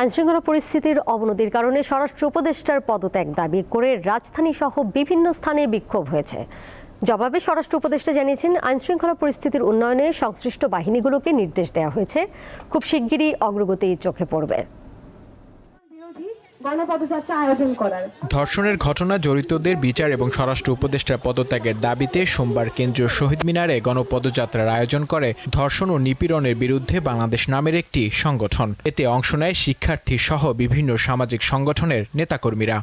আইনশৃঙ্খলা পরিস্থিতির অবনতির কারণে স্বরাষ্ট্র উপদেষ্টার পদত্যাগ দাবি করে রাজধানী সহ বিভিন্ন স্থানে বিক্ষোভ হয়েছে। জবাবে স্বরাষ্ট্র উপদেষ্টা জানিয়েছেন, আইনশৃঙ্খলা পরিস্থিতির উন্নয়নে সংশ্লিষ্ট বাহিনীগুলোকে নির্দেশ দেওয়া হয়েছে। খুব শিগগিরই অগ্রগতি চোখে পড়বে। ধর্ষণের ঘটনা, জড়িতদের বিচার এবং স্বরাষ্ট্র উপদেষ্টার পদত্যাগের দাবিতে সোমবার কেন্দ্রীয় শহীদ মিনারে গণপদযাত্রার আয়োজন করে ধর্ষণ ও নিপীড়নের বিরুদ্ধে বাংলাদেশ নামের একটি সংগঠন। এতে অংশ নেয় শিক্ষার্থী সহ বিভিন্ন সামাজিক সংগঠনের নেতাকর্মীরা।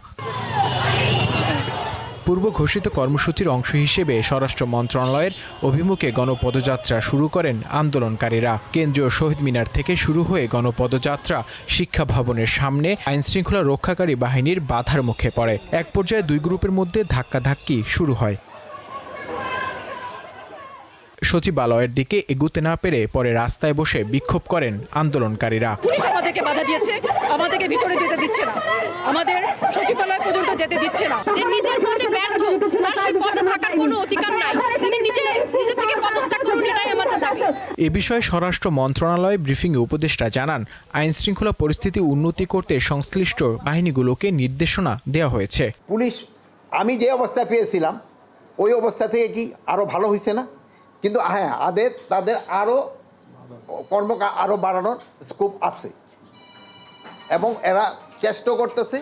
পূর্ব ঘোষিত কর্মসূচির অংশ হিসেবে স্বরাষ্ট্র মন্ত্রণালয়ের অভিমুখে গণপদযাত্রা শুরু করেন আন্দোলনকারীরা। কেন্দ্রীয় শহীদ মিনার থেকে শুরু হয়ে গণপদযাত্রা শিক্ষা ভবনের সামনে আইনশৃঙ্খলা রক্ষাকারী বাহিনীর বাধার মুখে পড়ে। এক পর্যায়ে দুই গ্রুপের মধ্যে ধাক্কাধাক্কি শুরু হয়। সচিবালয়ের দিকে এগুতে না পেরে পরে রাস্তায় বসে বিক্ষোভ করেন আন্দোলনকারীরা। পুলিশ আমাদেরকে বাধা দিয়েছে, আমাদেরকে ভিতরে যেতে দিচ্ছে না। আমাদের সচিবালয় পর্যন্ত যেতে দিচ্ছে না। এ বিষয়ে স্বরাষ্ট্র মন্ত্রণালয় ব্রিফিংয়ে উপদেষ্টা জানান আইন শৃঙ্খলা পরিস্থিতি উন্নতি করতে সংশ্লিষ্ট বাহিনীগুলোকে নির্দেশনা দেওয়া হয়েছে। পুলিশ, আমি যে অবস্থা পেয়েছিলাম, ওই অবস্থা থেকে কি আরও ভালো হয়েছে না? কিন্তু হ্যাঁ আদের, তাদের আরও কর্ম আরও বাড়ানোর স্কোপ আছে। এবং এরা চেষ্টা করতেছে,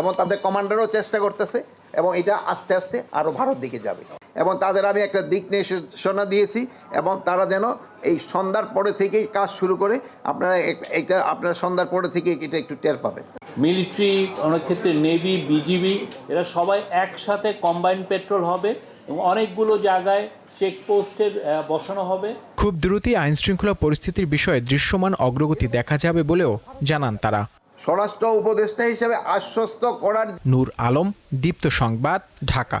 এবং তাদের কমান্ডারও চেষ্টা করতেছে, এবং এটা আস্তে আস্তে আরও ভারত দিকে যাবে। এবং তাদের আমি একটা দিক নির্দেশনা দিয়েছি এবং তারা যেন এই সন্ধ্যার পরে থেকেই কাজ শুরু করে। আপনারা এটা আপনারা সন্ধ্যার পরে থেকে এটা একটু টের পাবেন। মিলিটারি অনেক ক্ষেত্রে নেভি বিজিবি এরা সবাই একসাথে কম্বাইন পেট্রোল হবে এবং অনেকগুলো জায়গায় চেকপোস্টের বসানো হবে। খুব দ্রুতই আইন শৃঙ্খলা পরিস্থিতির বিষয়ে দৃশ্যমান অগ্রগতি দেখা যাবে বলেও জানান তারা। স্বরাষ্ট্র উপদেষ্টা হিসেবে আশ্বস্ত করার নূর আলম দীপ্ত সংবাদ ঢাকা।